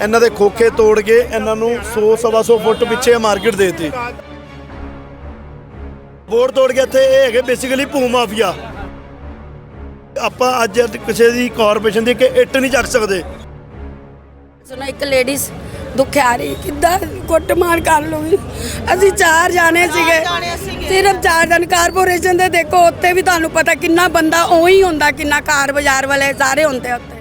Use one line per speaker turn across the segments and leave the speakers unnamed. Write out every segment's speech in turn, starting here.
ਇਹਨਾਂ ਦੇ ਖੋਖੇ ਤੋੜ ਕੇ ਇਹਨਾਂ ਨੂੰ 100 ਸਵਾ ਸੌ ਫੁੱਟ ਪਿੱਛੇ ਮਾਰਕੀਟ ਦੇਤੀ। ਬੋਰਡ ਤੋੜ ਕੇ ਇੱਥੇ ਇਹ ਹੈਗੇ ਬੇਸਿਕਲੀ ਭੂ ਮਾਫੀਆ। ਆਪਾਂ ਅੱਜ ਕਿਸੇ ਦੀ ਕਾਰਪੋਰੇਸ਼ਨ ਦੀ ਕਿ ਇੱਟ ਨਹੀਂ ਚੱਕ ਸਕਦੇ।
ਸੁਣਾ ਇੱਕ ਲੇਡੀਜ਼ ਦੁਖਿਆ ਰਹੀ ਕਿੱਦਾਂ ਕੁੱਟਮਾਰ ਕਰ ਲੂਗੀ ਅਸੀਂ ਚਾਰ ਜਾਣੇ ਸੀਗੇ। ਸਿਰਫ ਚਾਰ ਜਣ ਕਾਰਪੋਰੇਸ਼ਨ ਦੇ ਦੇਖੋ ਉੱਤੇ ਵੀ ਤੁਹਾਨੂੰ ਪਤਾ ਕਿੰਨਾ ਬੰਦਾ ਉਹੀ ਹੁੰਦਾ ਕਿੰਨਾ ਕਾਰ ਬਾਜ਼ਾਰ ਵਾਲੇ ਸਾਰੇ ਹੁੰਦੇ ਉੱਤੇ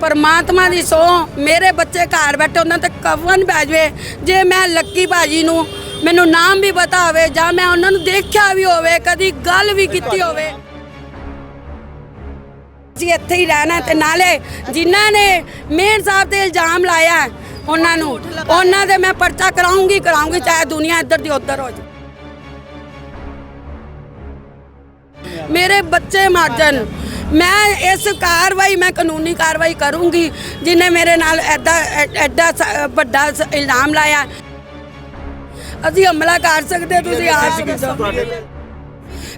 ਪਰਮਾਤਮਾ ਦੀ ਸੋ ਮੇਰੇ ਬੱਚੇ ਘਰ ਬੈਠੇ, ਉਹਨਾਂ ਤੇ ਕਵਨ ਪੈ ਜਾਵੇ। ਜੇ ਮੈਂ ਲੱਕੀ ਭਾਜੀ ਨੂੰ ਮੈਨੂੰ ਨਾਮ ਵੀ ਪਤਾ ਹੋਵੇ, ਜਾਂ ਮੈਂ ਉਹਨਾਂ ਨੂੰ ਦੇਖਿਆ ਵੀ ਹੋਵੇ, ਕਦੀ ਗੱਲ ਵੀ ਕੀਤੀ ਹੋਵੇ। ਅਸੀਂ ਇੱਥੇ ਹੀ ਰਹਿਣਾ ਤੇ ਨਾਲੇ ਜਿਨ੍ਹਾਂ ਨੇ ਮੇਰ ਸਾਹਿਬ ਤੇ ਇਲਜ਼ਾਮ ਲਾਇਆ ਉਹਨਾਂ ਨੂੰ, ਉਹਨਾਂ ਦੇ ਮੈਂ ਪਰਚਾ ਕਰਾਉਂਗੀ ਕਰਾਉਂਗੀ, ਚਾਹੇ ਦੁਨੀਆ ਇੱਧਰ ਦੀ ਉੱਧਰ ਹੋ ਜਾਵੇ। ਮੇਰੇ ਬੱਚੇ ਮਾਜਨ ਮੈਂ ਇਸ ਕਾਰਵਾਈ ਮੈਂ ਕਾਨੂੰਨੀ ਕਾਰਵਾਈ ਕਰੂੰਗੀ ਜਿਨੇ ਮੇਰੇ ਨਾਲ ਐਡਾ ਐਡਾ ਵੱਡਾ ਇਲਜ਼ਾਮ ਲਾਇਆ। ਅਸੀਂ ਹਮਲਾ ਕਰ ਸਕਦੇ ਤੁਸੀਂ ਦੱਸੋ।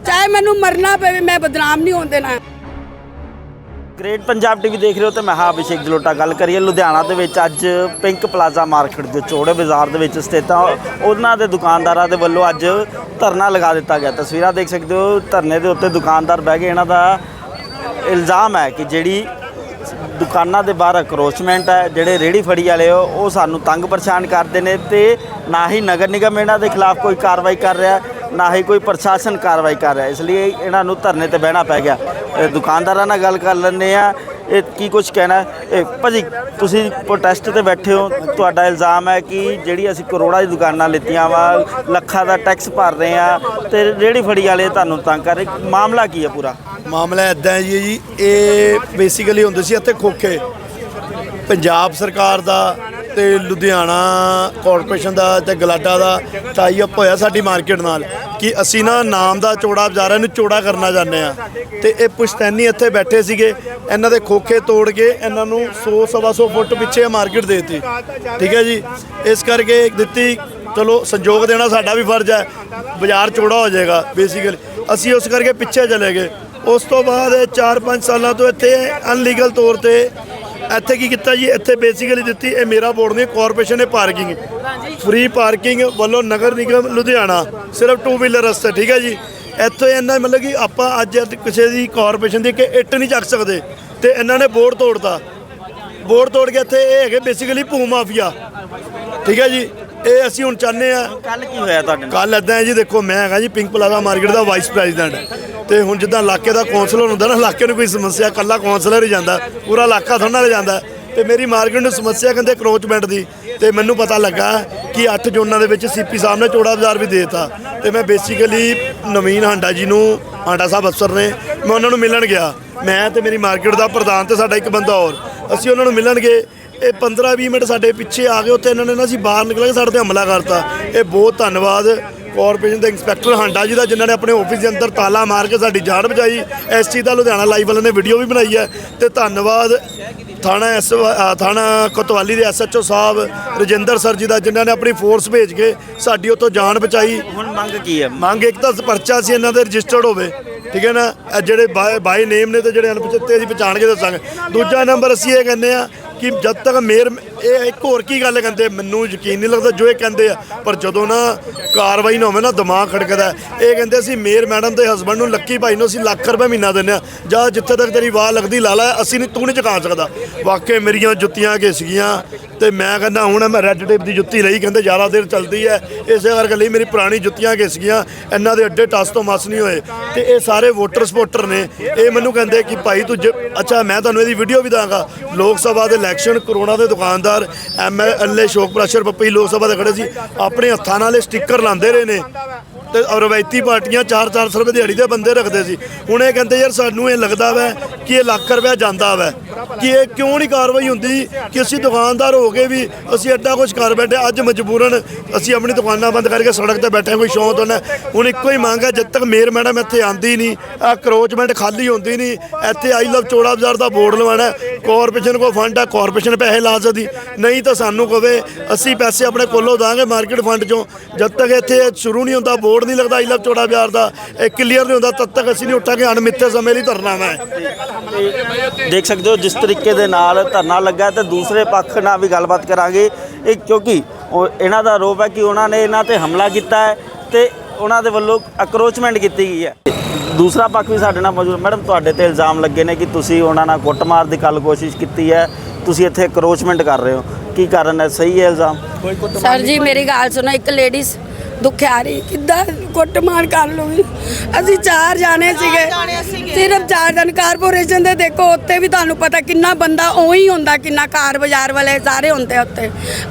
ਚਾਹੇ ਮੈਨੂੰ ਮਰਨਾ ਪਵੇ ਮੈਂ ਬਦਨਾਮ ਨਹੀਂ ਹੋਣ ਦੇਣਾ।
ਗ੍ਰੇਟ ਪੰਜਾਬ ਟੀਵੀ ਦੇਖ ਰਹੇ ਹੋ ਤੇ ਮੈਂ ਹਾਂ ਅਭਿਸ਼ੇਕ ਜਲੋਟਾ ਗੱਲ ਕਰੀਏ ਲੁਧਿਆਣਾ ਦੇ ਵਿੱਚ ਅੱਜ ਪਿੰਕ ਪਲਾਜ਼ਾ ਮਾਰਕੀਟ ਦੇ ਚੋੜੇ ਬਾਜ਼ਾਰ ਦੇ ਵਿੱਚ ਸਥਿਤ ਆ। ਉਹਨਾਂ ਦੇ ਦੁਕਾਨਦਾਰਾਂ ਦੇ ਵੱਲੋਂ ਅੱਜ ਧਰਨਾ ਲਗਾ ਦਿੱਤਾ ਗਿਆ। ਤਸਵੀਰਾਂ ਦੇਖ ਸਕਦੇ ਹੋ ਧਰਨੇ ਦੇ ਉੱਤੇ ਦੁਕਾਨਦਾਰ ਬਹਿ ਗਏ। ਇਹਨਾਂ ਦਾ ਇਲਜ਼ਾਮ ਹੈ ਕਿ ਜਿਹੜੀ ਦੁਕਾਨਾਂ ਦੇ ਬਾਹਰ ਅਕਰੋਚਮੈਂਟ ਹੈ, ਜਿਹੜੇ ਰੇੜੀ ਫੜੀ ਵਾਲੇ ਹੋ ਉਹ ਸਾਨੂੰ ਤੰਗ ਪਰੇਸ਼ਾਨ ਕਰਦੇ ਨੇ ਤੇ ਨਾ ਹੀ ਨਗਰ ਨਿਗਮ ਇਹਨਾਂ ਦੇ ਖਿਲਾਫ ਕੋਈ ਕਾਰਵਾਈ ਕਰ ਰਿਹਾ, ਨਾ ਹੀ ਕੋਈ ਪ੍ਰਸ਼ਾਸਨ ਕਾਰਵਾਈ ਕਰ ਰਿਹਾ। ਇਸ ਲਈ ਇਹਨਾਂ ਨੂੰ ਧਰਨੇ ਤੇ ਬਹਿਣਾ ਪੈ ਗਿਆ। ਦੁਕਾਨਦਾਰਾਂ ਨਾਲ ਗੱਲ ਕਰ ਲੈਂਦੇ ਆ ਇਹ ਕੀ ਕੁਝ ਕਹਿਣਾ ਹੈ? ਇਹ ਭਾਜੀ, ਤੁਸੀਂ ਪ੍ਰੋਟੈਸਟ ਤੇ ਬੈਠੇ ਹੋ, ਤੁਹਾਡਾ ਇਲਜ਼ਾਮ ਹੈ ਕਿ ਜਿਹੜੀ ਅਸੀਂ ਕਰੋੜਾਂ ਦੀ ਦੁਕਾਨਾਂ ਲਿੱਤੀਆਂ ਵਾ, ਲੱਖਾਂ ਦਾ ਟੈਕਸ ਭਰ ਰਹੇ ਆ ਤੇ ਰੇੜੀ ਫੜੀ ਵਾਲੇ ਤੁਹਾਨੂੰ ਤੰਗ ਕਰ ਰਹੇ ਮਾਮਲਾ ਕੀ ਹੈ ਪੂਰਾ?
ਮਾਮਲਾ ਇਦਾਂ ਹੈ ਜੀ ਜੀ ਇਹ ਬੇਸਿਕਲੀ ਹੁੰਦੇ ਸੀ ਇੱਥੇ ਖੋਖੇ। ਪੰਜਾਬ ਸਰਕਾਰ ਦਾ ਤੇ ਲੁਧਿਆਣਾ ਕਾਰਪੋਰੇਸ਼ਨ ਦਾ ਤੇ ਗਲਾਡਾ ਦਾ ਟਾਈ ਅਪ ਹੋਇਆ ਸਾਡੀ ਮਾਰਕੀਟ ਨਾਲ ਕਿ ਅਸੀਂ ਨਾ ਨਾਮ ਦਾ ਚੋੜਾ ਬਾਜ਼ਾਰਾਂ ਨੂੰ ਚੋੜਾ ਕਰਨਾ ਚਾਹੁੰਦੇ ਆ। ਤੇ ਇਹ ਪੁਸ਼ਤੈਨੀ ਇੱਥੇ ਬੈਠੇ ਸੀਗੇ, ਇਹਨਾਂ ਦੇ ਖੋਖੇ ਤੋੜ ਕੇ ਇਹਨਾਂ ਨੂੰ 100 ਸਵਾ ਸੌ ਫੁੱਟ ਪਿੱਛੇ ਮਾਰਕੀਟ ਦੇਤੀ। ਠੀਕ ਹੈ ਜੀ? ਇਸ ਕਰਕੇ ਦਿੱਤੀ, ਚਲੋ ਸੰਯੋਗ ਦੇਣਾ ਸਾਡਾ ਵੀ ਫਰਜ਼ ਹੈ, ਬਾਜ਼ਾਰ ਚੋੜਾ ਹੋ ਜਾਏਗਾ ਬੇਸਿਕਲੀ ਅਸੀਂ ਉਸ ਕਰਕੇ ਪਿੱਛੇ ਚਲੇ ਗਏ। ਉਸ ਤੋਂ ਬਾਅਦ 4-5 ਸਾਲਾਂ ਤੋਂ ਇੱਥੇ ਅਨਲੀਗਲ ਤੌਰ ਤੇ ਇੱਥੇ ਕੀ ਕੀਤਾ ਜੀ? ਇੱਥੇ ਬੇਸਿਕਲੀ ਦਿੱਤੀ ਇਹ ਮੇਰਾ ਬੋਰਡ ਨਹੀਂ ਕਾਰਪੋਰੇਸ਼ਨ ਨੇ ਪਾਰਕਿੰਗ ਫ੍ਰੀ ਪਾਰਕਿੰਗ ਵੱਲੋਂ ਨਗਰ ਨਿਗਮ ਲੁਧਿਆਣਾ ਸਿਰਫ ਟੂ ਵੀਲਰ ਰਸਤੇ ਠੀਕ ਹੈ ਜੀ? ਇੱਥੇ ਇਹਨਾਂ ਮਤਲਬ ਕਿ ਆਪਾਂ ਅੱਜ ਕਿਸੇ ਦੀ ਕਾਰਪੋਰੇਸ਼ਨ ਦੀ ਕਿ ਇੱਟ ਨਹੀਂ ਚੱਕ ਸਕਦੇ ਤੇ ਇਹਨਾਂ ਨੇ ਬੋਰਡ ਤੋੜਤਾ। ਬੋਰਡ ਤੋੜ ਕੇ ਇੱਥੇ ਇਹ ਹੈਗੇ ਬੇਸਿਕਲੀ ਭੂ ਮਾਫੀਆ। ਠੀਕ ਹੈ ਜੀ? ਇਹ ਅਸੀਂ ਹੁਣ ਚਾਹੁੰਦੇ ਆ
ਕੱਲ ਕੀ ਹੋਇਆ ਤੁਹਾਡੇ ਨਾਲ?
ਕੱਲ ਇਦਾਂ ਹੈ ਜੀ ਦੇਖੋ ਮੈਂ ਹੈਗਾ ਜੀ ਪਿੰਕ ਪਲਾਜ਼ਾ ਮਾਰਕੀਟ ਦਾ ਵਾਈਸ ਪ੍ਰੈਜ਼ੀਡੈਂਟ ਤੇ ਹੁਣ ਜਿੱਦਾਂ ਇਲਾਕੇ ਦਾ ਕੌਂਸਲਰ ਹੁੰਦਾ ਨਾ, ਇਲਾਕੇ ਨੂੰ ਕੋਈ ਸਮੱਸਿਆ ਕੱਲਾ ਕੌਂਸਲਰ ਹੀ ਜਾਂਦਾ, ਪੂਰਾ ਇਲਾਕਾ ਥੋੜਾ ਨਾਲ ਜਾਂਦਾ। ਤੇ ਮੇਰੀ ਮਾਰਕੀਟ ਨੂੰ ਸਮੱਸਿਆ ਕਹਿੰਦੇ ਕਰੋਚਮੈਂਟ ਦੀ, ਤੇ ਮੈਨੂੰ ਪਤਾ ਲੱਗਾ ਕਿ 8 ਜੋਨਾਂ ਦੇ ਵਿੱਚ ਸੀਪੀ ਸਾਹਿਬ ਨੇ ਚੋੜਾ ਬਾਜ਼ਾਰ ਵੀ ਦੇਤਾ। ਤੇ ਮੈਂ ਬੇਸਿਕਲੀ ਨਵੀਨ ਹਾਂਡਾ ਜੀ ਨੂੰ, ਹਾਂਡਾ ਸਾਹਿਬ ਅਫਸਰ ਨੇ, ਮੈਂ ਉਹਨਾਂ ਨੂੰ ਮਿਲਣ ਗਿਆ। ਮੈਂ ਤੇ ਮੇਰੀ ਮਾਰਕੀਟ ਦਾ ਪ੍ਰਧਾਨ ਤੇ ਸਾਡਾ ਇੱਕ ਬੰਦਾ ਹੋਰ, ਅਸੀਂ ਉਹਨਾਂ ਨੂੰ ਮਿਲਣ ਗਏ। ਇਹ 15-20 ਮਿੰਟ ਸਾਡੇ ਪਿੱਛੇ ਆ ਗਏ, ਉੱਥੇ ਇਹਨਾਂ ਨੇ ਨਾ ਅਸੀਂ ਬਾਹਰ ਨਿਕਲ ਕੇ ਸਾਡੇ ਤੇ ਹਮਲਾ ਕਰਤਾ। ਇਹ ਬਹੁਤ ਧੰਨਵਾਦ। ਕਾਰਪੋਰੇਸ਼ਨ ਦੇ ਇੰਸਪੈਕਟਰ ਹਾਂਡਾ ਜੀ ਦਾ ਜਿਨ੍ਹਾਂ ਨੇ ਆਪਣੇ ਆਫਿਸ ਦੇ ਅੰਦਰ ਤਾਲਾ ਮਾਰ ਕੇ ਸਾਡੀ ਜਾਨ ਬਚਾਈ। ਇਸ ਚੀਜ਼ ਦਾ ਲੁਧਿਆਣਾ ਲਾਈਵ ਵਾਲਿਆਂ ਨੇ ਵੀਡੀਓ ਵੀ ਬਣਾਈ ਹੈ। ਤੇ ਧੰਨਵਾਦ ਥਾਣਾ ਐਸ ਥਾਣਾ ਕੋਤਵਾਲੀ ਦੇ ਐਸਐਚਓ ਸਾਹਿਬ ਰਜਿੰਦਰ ਸਰ ਜੀ ਦਾ ਜਿਨ੍ਹਾਂ ਨੇ ਆਪਣੀ ਫੋਰਸ ਭੇਜ ਕੇ ਸਾਡੀ ਉੱਥੋਂ ਜਾਨ ਬਚਾਈ।
ਹੁਣ ਮੰਗ ਕੀ ਹੈ?
ਮੰਗ ਇੱਕ ਤਾਂ ਪਰਚਾ ਸੀ ਇਹਨਾਂ ਦੇ ਰਜਿਸਟਰਡ ਹੋਵੇ ਠੀਕ ਹੈ ਨਾ? ਜਿਹੜੇ ਬਾਈ ਨੇਮ ਨੇ ਤੇ ਜਿਹੜੇ ਅਣਪਛਾਤੇ ਅਸੀਂ ਪਛਾਣ ਕੇ ਦੱਸਾਂਗੇ। ਦੂਜਾ ਨੰਬਰ ਅਸੀਂ ਇਹ ਕਹਿੰਦੇ ਆ ਕਿ ਜਦ ਤੱਕ ਮੇਰ, ਇਹ ਇੱਕ ਹੋਰ ਕੀ ਗੱਲ ਕਹਿੰਦੇ, ਮੈਨੂੰ ਯਕੀਨ ਨਹੀਂ ਲੱਗਦਾ ਜੋ ਇਹ ਕਹਿੰਦੇ ਆ, ਪਰ ਜਦੋਂ ਨਾ ਕਾਰਵਾਈ ਨਾ ਹੋਵੇ ਨਾ, ਦਿਮਾਗ ਖੜਕਦਾ ਇਹ ਕਹਿੰਦੇ ਅਸੀਂ ਮੇਰ ਮੈਡਮ ਦੇ ਹਸਬੰਡ ਨੂੰ ਲੱਕੀ ਭਾਈ ਨੂੰ ਅਸੀਂ ਲੱਖ ਰੁਪਏ ਮਹੀਨਾ ਦਿੰਦੇ ਆ ਜਾਂ ਜਿੱਥੇ ਤੱਕ ਤੇਰੀ ਵਾਹ ਲੱਗਦੀ, ਲਾ ਲੈ, ਅਸੀਂ ਨਹੀਂ, ਤੂੰ ਨਹੀਂ ਚੁਕਾ ਸਕਦਾ। ਵਾਕਈ ਮੇਰੀਆਂ ਜੁੱਤੀਆਂ ਘਿਸ ਗਈਆਂ ਤੇ ਮੈਂ ਕਹਿੰਦਾ ਹੁਣ ਮੈਂ ਰੈੱਡ ਟੇਪ ਦੀ ਜੁੱਤੀ ਲਈ, ਕਹਿੰਦੇ ਜ਼ਿਆਦਾ ਦੇਰ ਚੱਲਦੀ ਹੈ। ਇਸੇ ਕਰਕੇ ਲਈ ਮੇਰੀ ਪੁਰਾਣੀ ਜੁੱਤੀਆਂ ਘਿਸ ਗਈਆਂ ਇਹਨਾਂ ਦੇ ਅੱਡੇ ਟਸ ਤੋਂ ਮਸ ਨਹੀਂ ਹੋਏ। ਤੇ ਇਹ ਸਾਰੇ ਵੋਟਰ ਸਪੋਰਟਰ ਨੇ, ਇਹ ਮੈਨੂੰ ਕਹਿੰਦੇ ਕਿ ਭਾਈ ਤੂੰ ਜ- ਅੱਛਾ, ਮੈਂ ਤੁਹਾਨੂੰ ਇਹਦੀ ਵੀਡੀਓ ਵੀ ਦਾਂਗਾ ਲੋਕ ਸਭਾ ਦੇ ਇਲੈਕਸ਼ਨ ਕਰੋਨਾ ਦੇ ਦੁਕਾਨਦਾਰ ਐਮਐਲਏ ਸ਼ੋਕ ਪ੍ਰਸ਼ਰ ਪੱਪੀ ਲੋਕ ਸਭਾ ਦੇ ਖੜੇ ਸੀ। ਆਪਣੇ ਹੱਥਾਂ ਨਾਲ ਇਹ ਸਟicker ਲਾਉਂਦੇ ਰਹੇ ਨੇ। ਤੇ ਰਵਾਇਤੀ ਪਾਰਟੀਆਂ 4-400 ਰੁਪਏ ਦਿਹਾੜੀ ਦੇ ਬੰਦੇ ਰੱਖਦੇ ਸੀ। ਹੁਣ ਇਹ ਕਹਿੰਦੇ, ਯਾਰ, ਸਾਨੂੰ ਇਹ ਲੱਗਦਾ ਵੈ ਕਿ ਇਹ ਲੱਖ ਰੁਪਏ ਜਾਂਦਾ ਵੈ। ਕਿ ਇਹ ਕਿਉਂ ਨਹੀਂ ਕਾਰਵਾਈ ਹੁੰਦੀ ਕਿ ਅਸੀਂ ਦੁਕਾਨਦਾਰ ਹੋ ਕੇ ਵੀ ਅਸੀਂ ਐਡਾ ਕੁਝ ਕਰ ਬੈਠੇ, ਅੱਜ ਮਜਬੂਰਨ ਅਸੀਂ ਆਪਣੀ ਦੁਕਾਨਾਂ ਬੰਦ ਕਰਕੇ ਸੜਕ ਤੇ ਬੈਠੇ ਕੋਈ ਸ਼ੌਂਕ ਤੋਂ ਨਾ ਹੁਣ ਇੱਕੋ ਹੀ ਮੰਗ ਹੈ, ਜਦ ਤੱਕ ਮੇਰ ਮੈਡਮ ਇੱਥੇ ਆਂਦੀ ਨਹੀਂ ਆ ਕਰੋਚਮੈਂਟ ਖਾਲੀ ਹੁੰਦੀ ਨਹੀਂ, ਇੱਥੇ ਆਈ ਲਵ ਚੋੜਾ ਬਾਜ਼ਾਰ ਦਾ ਬੋਰਡ ਲਵਾਉਣਾ ਕਾਰਪੋਰੇਸ਼ਨ ਕੋ ਫੰਡ ਹੈ ਕਾਰਪੋਰੇਸ਼ਨ ਪੈਸੇ ਲਾ ਸਕਦੀ, ਨਹੀਂ ਤਾਂ ਸਾਨੂੰ ਕਵੇ, ਅਸੀਂ ਪੈਸੇ ਆਪਣੇ ਕੋਲੋਂ ਦਾਂਗੇ ਮਾਰਕੀਟ ਫੰਡ ਚੋਂ। ਜਦ ਤੱਕ ਇੱਥੇ ਸ਼ੁਰੂ ਨਹੀਂ ਹੁੰਦਾ, ਬੋਰਡ ਨਹੀਂ ਲੱਗਦਾ, ਆਈ ਲਵ ਚੋੜਾ ਬਾਜ਼ਾਰ ਦਾ, ਇਹ ਕਲੀਅਰ ਨਹੀਂ ਹੁੰਦਾ, ਤਦ ਤੱਕ ਅਸੀਂ ਨਹੀਂ ਉੱਠਾਂਗੇ, ਅਣਮਿੱਥੇ ਸਮੇਂ ਲਈ ਧਰਨਾ ਮੈਂ।
ਦੇਖ ਸਕਦੇ ਹੋ ਜਿਸ ਤਰੀਕੇ ਦੇ ਨਾਲ ਧਰਨਾ ਲੱਗਾ ਤੇ ਦੂਸਰੇ ਪੱਖ ਨਾਲ ਵੀ ਗੱਲਬਾਤ ਕਰਾਂਗੇ। ਇਹ ਕਿਉਂਕਿ ਇਹਨਾਂ ਦਾ ਆਰੋਪ ਹੈ ਕਿ ਉਹਨਾਂ ਨੇ ਇਹਨਾਂ ਤੇ ਹਮਲਾ ਕੀਤਾ ਹੈ ਤੇ ਉਹਨਾਂ ਦੇ ਵੱਲੋਂ ਅਕਰੋਚਮੈਂਟ ਕੀਤੀ ਗਈ ਹੈ। ਦੂਸਰਾ ਪੱਖ ਵੀ ਸਾਡੇ ਨਾਲ ਮੌਜੂਦ ਮੈਡਮ, ਤੁਹਾਡੇ ਤੇ ਇਲਜ਼ਾਮ ਲੱਗੇ ਨੇ ਕਿ ਤੁਸੀਂ ਉਹਨਾਂ ਨਾਲ ਕੁੱਟਮਾਰ ਦੀ ਕੱਲ ਕੋਸ਼ਿਸ਼ ਕੀਤੀ ਹੈ। ਤੁਸੀਂ ਇੱਥੇ ਅਕਰੋਚਮੈਂਟ ਕਰ ਰਹੇ ਹੋ। ਕੀ ਕਾਰਨ ਹੈ? ਸਹੀ ਹੈ ਇਲਜ਼ਾਮ?
ਸਰ ਜੀ, ਮੇਰੀ ਗੱਲ ਸੁਣੋ। ਇੱਕ ਲੇਡੀਜ਼ ਦੁਖਿਆਰੀ ਕਿੱਦਾਂ ਕੁੱਟਮਾਰ ਕਰ ਲੂਗੀ ਅਸੀਂ ਚਾਰ ਜਾਣੇ ਸੀਗੇ। ਸਿਰਫ ਚਾਰ ਜਣ ਕਾਰਪੋਰੇਸ਼ਨ ਦੇ ਦੇਖੋ ਉੱਤੇ ਵੀ ਤੁਹਾਨੂੰ ਪਤਾ ਕਿੰਨਾ ਬੰਦਾ ਉਹੀ ਹੁੰਦਾ ਕਿੰਨਾ ਕਾਰ ਬਾਜ਼ਾਰ ਵਾਲੇ ਸਾਰੇ ਹੁੰਦੇ ਉੱਤੇ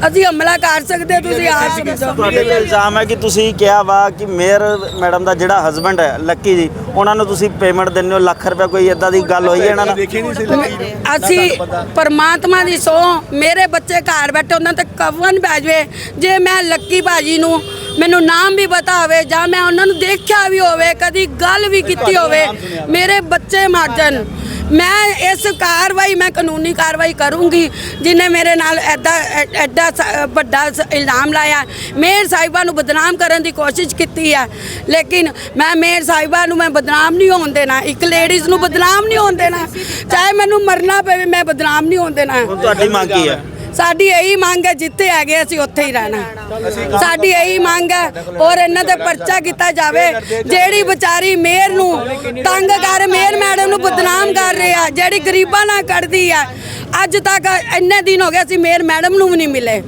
ਅਸੀਂ ਹਮਲਾ ਕਰ ਸਕਦੇ ਤੁਸੀਂ ਆ ਸਕਦੇ
ਤੁਹਾਡੇ ਤੇ ਇਲਜ਼ਾਮ ਹੈ ਕਿ ਤੁਸੀਂ ਕਿਹਾ ਵਾ ਕਿ ਮੇਅਰ ਮੈਡਮ ਦਾ ਜਿਹੜਾ ਹਸਬੰਡ ਹੈ ਲੱਕੀ ਜੀ ਉਹਨਾਂ ਨੂੰ ਤੁਸੀਂ ਪੇਮੈਂਟ ਦਿੰਦੇ ਹੋ ਲੱਖ ਰੁਪਏ ਕੋਈ ਇਦਾਂ ਦੀ ਗੱਲ ਹੋਈ ਹੈ ਇਹਨਾਂ ਨਾਲ?
ਅਸੀਂ ਪਰਮਾਤਮਾ ਦੀ ਸੋ ਮੇਰੇ ਬੱਚੇ ਘਰ ਬੈਠੇ ਉਹਨਾਂ ਤੇ ਕਵਨ ਪੈ ਜਾਵੇ। ਜੇ ਮੈਂ ਲੱਕੀ ਭਾਜੀ ਨੂੰ ਮੈਨੂੰ ਨਾਮ ਵੀ ਪਤਾ ਹੋਵੇ ਜਾਂ ਮੈਂ ਉਹਨਾਂ ਨੂੰ ਦੇਖਿਆ ਵੀ ਹੋਵੇ ਕਦੀ ਗੱਲ ਵੀ ਕੀਤੀ ਹੋਵੇ ਮੇਰੇ ਬੱਚੇ ਮਰ ਜਾਣ। ਮੈਂ ਇਸ ਕਾਰਵਾਈ ਮੈਂ ਕਾਨੂੰਨੀ ਕਾਰਵਾਈ ਕਰੂੰਗੀ ਜਿਨੇ ਮੇਰੇ ਨਾਲ ਐਡਾ ਐਡਾ ਵੱਡਾ ਇਲਜ਼ਾਮ ਲਾਇਆ। ਮੇਰ ਸਾਹਿਬਾ ਨੂੰ ਬਦਨਾਮ ਕਰਨ ਦੀ ਕੋਸ਼ਿਸ਼ ਕੀਤੀ ਹੈ ਲੇਕਿਨ ਮੈਂ ਮੇਰ ਸਾਹਿਬਾ ਨੂੰ ਮੈਂ ਬਦਨਾਮ ਨਹੀਂ ਹੋਣ ਦੇਣਾ ਇੱਕ ਲੇਡੀਜ਼ ਨੂੰ ਬਦਨਾਮ ਨਹੀਂ ਹੋਣ ਦੇਣਾ। ਚਾਹੇ ਮੈਨੂੰ ਮਰਨਾ ਪਵੇ ਮੈਂ ਬਦਨਾਮ ਨਹੀਂ ਹੋਣ ਦੇਣਾ।
ਤੁਹਾਡੀ ਮੰਗ ਕੀ ਹੈ
ਸਾਡੀ ਇਹੀ ਮੰਗ ਹੈ, ਜਿੱਥੇ ਹੈਗੇ ਅਸੀਂ ਉੱਥੇ ਹੀ ਰਹਿਣਾ। ਸਾਡੀ ਇਹੀ ਮੰਗ ਹੈ, ਔਰ ਇਹਨਾਂ ਤੇ ਪਰਚਾ ਕੀਤਾ ਜਾਵੇ। ਜਿਹੜੀ ਵਿਚਾਰੀ ਮੇਅਰ ਨੂੰ ਤੰਗ ਕਰ, ਮੇਅਰ ਮੈਡਮ ਨੂੰ ਬਦਨਾਮ ਕਰ ਰਹੇ ਆ, ਜਿਹੜੀ ਗਰੀਬਾਂ ਨਾਲ ਕੱਢਦੀ ਆ, ਅੱਜ ਤੱਕ ਇੰਨੇ ਦਿਨ ਹੋ ਗਏ ਅਸੀਂ ਮੇਅਰ ਮੈਡਮ ਨੂੰ ਵੀ ਨਹੀਂ ਮਿਲੇ।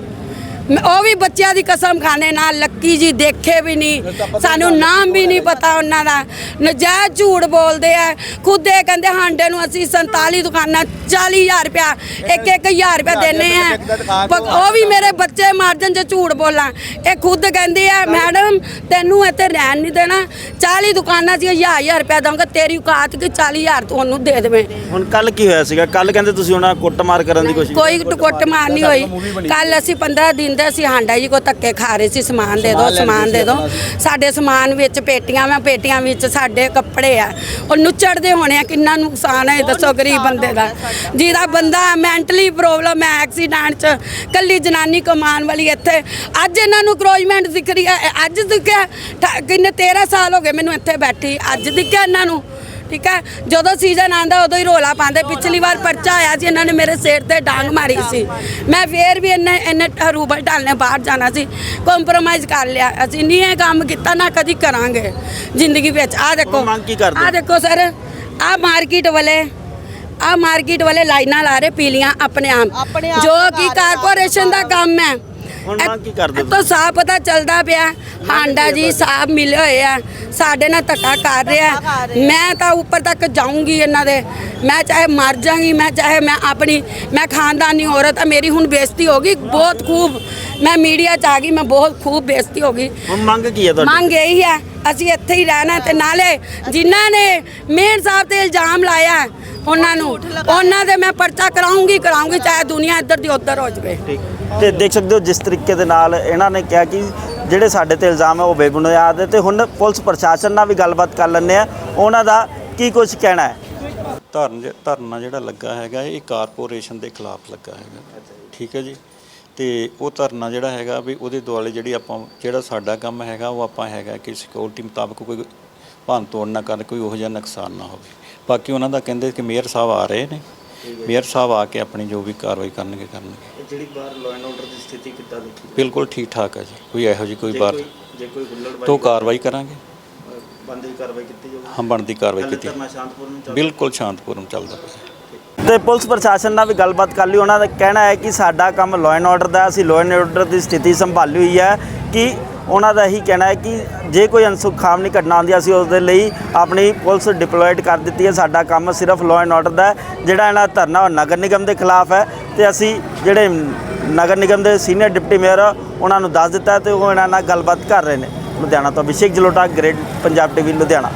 ਉਹ ਵੀ ਬੱਚਿਆਂ ਦੀ ਕਸਮ ਖਾਣੇ ਨਾਲ ਲੱਕੀ ਜੀ ਦੇਖੇ ਵੀ ਨਹੀਂ। ਸਾਨੂੰ ਨਾਮ ਵੀ ਨਹੀਂ ਪਤਾ ਉਹਨਾਂ ਦਾ। ਨਜਾਇਜ਼ ਝੂਠ ਬੋਲਦੇ ਆ। ਖੁਦ ਇਹ ਕਹਿੰਦੇ ਹਾਂਡੇ ਨੂੰ ਅਸੀਂ 47 ਦੁਕਾਨਾਂ 40000 ਰੁਪਇਆ ਇੱਕ ਇੱਕ ਹਜ਼ਾਰ ਰੁਪਇਆ ਦਿੰਨੇ ਆ। ਉਹ ਵੀ ਮੇਰੇ ਬੱਚੇ ਮਾਰ ਜਾਣ ਜੇ ਝੂਠ ਬੋਲਾਂ। ਇਹ ਖੁਦ ਕਹਿੰਦੇ ਆ ਮੈਡਮ ਤੈਨੂੰ ਇੱਥੇ ਰਹਿਣ ਨਹੀਂ ਦੇਣਾ। 40 ਦੁਕਾਨਾਂ 'ਚ 1000 ਰੁਪਇਆ ਦਊਂਗਾ। ਤੇਰੀ ਔਕਾਤ ਕਿ? 40000 ਤੁਹਾਨੂੰ ਦੇ ਦੇਵੇਂ।
ਹੁਣ ਕੱਲ ਕੀ ਹੋਇਆ ਸੀਗਾ? ਕੱਲ ਕਹਿੰਦੇ ਤੁਸੀਂ ਉਹਨਾਂ ਕੁੱਟਮਾਰ ਕਰਨ ਦੀ ਕੋਸ਼ਿਸ਼
ਕੋਈ ਟੁਕਟ ਮਾਰ ਨਹੀਂ ਹੋਈ। ਕੱਲ ਅਸੀਂ 15 ਦਿਨ ਦੇ ਅਸੀਂ ਹਾਂਡਾ ਜੀ ਕੋ ਧੱਕੇ ਖਾ ਰਹੇ ਸੀ ਸਮਾਨ ਦੇ ਦਿਓ ਸਮਾਨ ਦੇ ਦਿਓ। ਸਾਡੇ ਸਮਾਨ ਵਿੱਚ ਪੇਟੀਆਂ ਵਾ ਪੇਟੀਆਂ ਵਿੱਚ ਸਾਡੇ ਕੱਪੜੇ ਆ। ਉਹ ਨੁੱਚੜਦੇ ਹੋਣੇ ਆ ਕਿੰਨਾ ਨੁਕਸਾਨ ਹੈ ਦੱਸੋ ਗਰੀਬ ਬੰਦੇ ਦਾ। ਜਿਹਦਾ ਬੰਦਾ ਮੈਂਟਲੀ ਪ੍ਰੋਬਲਮ ਹੈ ਐਕਸੀਡੈਂਟ ਚ ਕੱਲੀ ਜਨਾਨੀ ਕਮਾਉਣ ਵਾਲੀ ਇੱਥੇ। ਅੱਜ ਇਹਨਾਂ ਨੂੰ ਕਰੋਜਮੈਂਟ ਦਿਖ ਰਹੀ ਹੈ ਇਹ ਅੱਜ ਦਿਖਿਆ ਕਿੰਨੇ 13 ਸਾਲ ਹੋ ਗਏ ਮੈਨੂੰ ਇੱਥੇ ਬੈਠੀ ਅੱਜ ਦਿਖਿਆ ਇਹਨਾਂ ਨੂੰ। ਠੀਕ ਹੈ? ਜਦੋਂ ਸੀਜ਼ਨ ਆਂਦਾ ਉਦੋਂ ਹੀ ਰੋਲਾ ਪਾਉਂਦੇ। ਪਿਛਲੀ ਵਾਰ ਪਰਚਾ ਆਇਆ ਸੀ ਇਹਨਾਂ ਨੇ ਮੇਰੇ ਸਿਰ ਤੇ ਡਾਂਗ ਮਾਰੀ ਸੀ। ਮੈਂ ਫੇਰ ਵੀ ਇਹਨੇ ਇਹਨੇ ਰੂਬਲ ਢਾਲਨੇ ਬਾਹਰ ਜਾਣਾ ਸੀ। ਕੰਪਰੋਮਾਈਜ਼ ਕਰ ਲਿਆ। ਅਸੀਂ ਨਹੀਂ ਇਹ ਕੰਮ ਕੀਤਾ ਨਾ ਕਦੀ ਕਰਾਂਗੇ ਜ਼ਿੰਦਗੀ ਵਿੱਚ। ਆ ਦੇਖੋ
ਮੰਗ ਕੀ ਕਰਦੇ?
ਆ ਦੇਖੋ ਸਰ ਆ ਮਾਰਕੀਟ ਵਾਲੇ ਆ ਮਾਰਕੀਟ ਵਾਲੇ ਲਾਈਨਾਂ ਲਾ ਰਹੇ ਪੀਲੀਆਂ ਆਪਣੇ ਆਪ ਜੋ ਕਿ ਕਾਰਪੋਰੇਸ਼ਨ ਦਾ ਕੰਮ ਹੈ।
ਹੁਣ ਮੰਗ ਕੀ ਕਰਦੇ
ਇਹ ਤੋਂ ਸਾਫ਼ ਪਤਾ ਚੱਲਦਾ ਪਿਆ ਹਾਂਡਾ ਜੀ ਸਾਹਿਬ ਮਿਲੇ ਹੋਏ ਆ ਸਾਡੇ ਨਾਲ ਧੱਕਾ ਕਰ ਰਿਹਾ। ਮੈਂ ਤਾਂ ਉੱਪਰ ਤੱਕ ਜਾਊਂਗੀ ਇਹਨਾਂ ਦੇ। ਮੈਂ ਚਾਹੇ ਮਰ ਜਾਵਾਂਗੀ ਮੈਂ ਚਾਹੇ ਮੈਂ ਆਪਣੀ ਮੈਂ ਖਾਨਦਾਨੀ ਔਰਤ ਆ ਮੇਰੀ ਹੁਣ ਬੇਇੱਜ਼ਤੀ ਹੋ ਗਈ ਬਹੁਤ ਖੂਬ। ਮੈਂ ਮੀਡੀਆ 'ਚ ਆ ਗਈ ਮੈਂ ਬਹੁਤ ਖੂਬ ਬੇਇੱਜ਼ਤੀ ਹੋ ਗਈ।
ਹੁਣ ਮੰਗ ਕੀ ਹੈ ਤੁਹਾਡੀ?
ਮੰਗ ਇਹੀ ਹੈ ਅਸੀਂ ਇੱਥੇ ਹੀ ਰਹਿਣਾ ਤੇ ਨਾਲੇ ਜਿਨ੍ਹਾਂ ਨੇ ਮੇਅਰ ਸਾਹਿਬ ਤੇ ਇਲਜ਼ਾਮ ਲਾਇਆ ਉਹਨਾਂ ਨੂੰ ਉਹਨਾਂ ਦੇ ਮੈਂ ਪਰਚਾ ਕਰਾਉਂਗੀ ਕਰਾਉਂਗੀ ਚਾਹੇ ਦੁਨੀਆ ਇੱਧਰ ਦੀ ਉੱਧਰ ਹੋ ਜਾਵੇ।
ਠੀਕ। ਤੇ ਦੇਖ ਸਕਦੇ ਹੋ ਜਿਸ ਤਰੀਕੇ ਦੇ ਨਾਲ ਇਹਨਾਂ ਨੇ ਕਿਹਾ ਕਿ ਜਿਹੜੇ ਸਾਡੇ ਤੇ ਇਲਜ਼ਾਮ ਹੈ ਉਹ ਬੇਬੁਨਿਆਦ ਹੈ ਤੇ ਹੁਣ ਪੁਲਿਸ ਪ੍ਰਸ਼ਾਸਨ ਨਾਲ ਵੀ ਗੱਲਬਾਤ ਕਰ ਲੈਂਦੇ ਆ ਉਹਨਾਂ ਦਾ ਕੀ ਕੁਝ ਕਹਿਣਾ ਹੈ?
ਧਰਨ ਜ- ਧਰਨਾ ਜਿਹੜਾ ਲੱਗਾ ਹੈਗਾ, ਇਹ ਕਾਰਪੋਰੇਸ਼ਨ ਦੇ ਖਿਲਾਫ ਲੱਗਾ ਹੈਗਾ। ਠੀਕ ਹੈ ਜੀ? ਤੇ ਉਹ ਧਰਨਾ ਜਿਹੜਾ ਹੈਗਾ ਵੀ ਉਹਦੇ ਦੁਆਲੇ ਜਿਹੜੀ ਆਪਾਂ, ਜਿਹੜਾ ਸਾਡਾ ਕੰਮ ਹੈਗਾ, ਉਹ ਆਪਾਂ ਹੈਗਾ ਕਿ ਸਿਕਿਉਰਿਟੀ ਮੁਤਾਬਕ ਕੋਈ ਭੰਨ ਤੋੜ ਨਾ ਕਰਨ, ਕੋਈ ਉਹ ਜਿਹਾ ਨੁਕਸਾਨ ਨਾ ਹੋਵੇ। ਬਾਕੀ ਉਹਨਾਂ ਦਾ ਕਹਿੰਦੇ ਕਿ ਮੇਅਰ ਸਾਹਿਬ ਆ ਰਹੇ ਨੇ। ਮੇਅਰ ਸਾਹਿਬ ਆ ਕੇ ਆਪਣੀ ਜੋ ਵੀ ਕਾਰਵਾਈ ਕਰਨਗੇ ਕਰਨਗੇ।
ਜਿਹੜੀ ਬਾਹਰ ਲਾਅ ਐਂਡ ਆਰਡਰ ਦੀ ਸਥਿਤੀ ਕਿੱਦਾਂ ਦੇਖੀ?
ਬਿਲਕੁਲ ਠੀਕ ਠਾਕ ਹੈ ਜੀ। ਕੋਈ ਇਹੋ ਜਿਹੀ ਕੋਈ ਬਾਤ
ਜੇ ਕੋਈ ਹੁੱਲੜਬਾਜ਼ੀ
ਤੋਂ ਕਾਰਵਾਈ ਕਰਾਂਗੇ।
ਬੰਦ ਦੀ ਕਾਰਵਾਈ ਕੀਤੀ ਜਾਊਗੀ?
ਹਾਂ ਬਣਦੀ ਕਾਰਵਾਈ ਕੀਤੀ।
ਧਰਨਾ ਸ਼ਾਂਤਪੂਰਨ ਚੱਲ
ਬਿਲਕੁਲ ਸ਼ਾਂਤਪੂਰਨ ਚੱਲਦਾ ਪਿਆ।
ਤੇ ਪੁਲਿਸ ਪ੍ਰਸ਼ਾਸਨ ਨਾਲ ਵੀ ਗੱਲਬਾਤ ਕਰ ਲਈ। ਉਹਨਾਂ ਦਾ ਕਹਿਣਾ ਹੈ ਕਿ ਸਾਡਾ ਕੰਮ ਲਾਅ ਐਂਡ ਆਰਡਰ ਦਾ ਅਸੀਂ ਲਾਅ ਐਂਡ ਆਰਡਰ ਦੀ ਸਥਿਤੀ ਸੰਭਾਲੀ ਹੋਈ ਹੈ ਕਿ ਉਹਨਾਂ ਦਾ ਇਹੀ ਕਹਿਣਾ ਹੈ ਕਿ ਜੇ ਕੋਈ ਅਨਸੁਖਾਮਨੀ ਘਟਨਾ ਆਉਂਦੀ ਹੈ, ਅਸੀਂ ਉਸ ਦੇ ਲਈ ਆਪਣੀ ਪੁਲਿਸ ਡਿਪਲੋਇਡ ਕਰ ਦਿੱਤੀ ਹੈ। ਸਾਡਾ ਕੰਮ ਸਿਰਫ ਲਾਅ ਐਂਡ ਆਰਡਰ ਦਾ ਜਿਹੜਾ ਇਹਨਾਂ ਦਾ ਧਰਨਾ ਉਹ ਨਗਰ ਨਿਗਮ ਦੇ ਖਿਲਾਫ ਹੈ ਤੇ ਅਸੀਂ ਜਿਹੜੇ ਨਗਰ ਨਿਗਮ ਦੇ ਸੀਨੀਅਰ ਡਿਪਟੀ ਮੇਅਰ ਉਹਨਾਂ ਨੂੰ ਦੱਸ ਦਿੱਤਾ ਹੈ ਤੇ ਉਹ ਇਹਨਾਂ ਨਾਲ ਗੱਲਬਾਤ ਕਰ ਰਹੇ ਨੇ। ਲੁਧਿਆਣਾ ਤੋਂ ਅਭਿਸ਼ੇਕ ਜਲੋਟਾ ਗ੍ਰੇਟ ਪੰਜਾਬ ਟੀਵੀ ਲੁਧਿਆਣਾ।